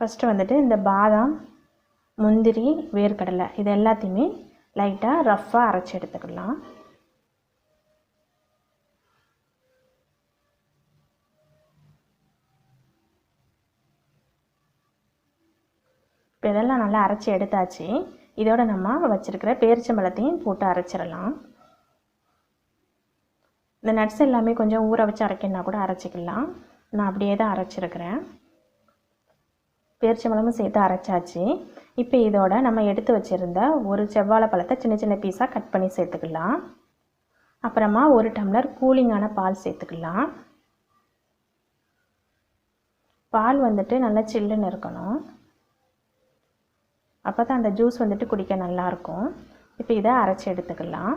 First வந்துட்டு இந்த பாதாம் முந்திரி வேர்க்கடலை இது எல்லாத்தையுமே லைட்டாக ரஃப்பாக அரைச்சி எடுத்துக்கலாம். இப்போ இதெல்லாம் நல்லா அரைச்சி எடுத்தாச்சு. இதோட நம்ம வச்சுருக்கிற பேரிச்சம்பழத்தையும் போட்டு அரைச்சிடலாம். இந்த நட்ஸ் எல்லாமே கொஞ்சம் ஊற வச்சு அரைக்கணுன்னா கூட அரைச்சிக்கலாம். நான் அப்படியே தான் அரைச்சிருக்கிறேன். பேரிச்சம்பழமும் சேர்த்து அரைச்சாச்சு. இப்போ இதோட நம்ம எடுத்து வச்சுருந்த ஒரு செவ்வாழை பழத்தை சின்ன சின்ன பீஸாக கட் பண்ணி சேர்த்துக்கலாம். அப்புறமா ஒரு டம்ளர் கூலிங்கான பால் சேர்த்துக்கலாம். பால் வந்துட்டு நல்லா சில்லுன்னு இருக்கணும். அப்போ தான் அந்த ஜூஸ் வந்துட்டு குடிக்க நல்லாயிருக்கும் இப்போ இதை அரைச்சி எடுத்துக்கலாம்.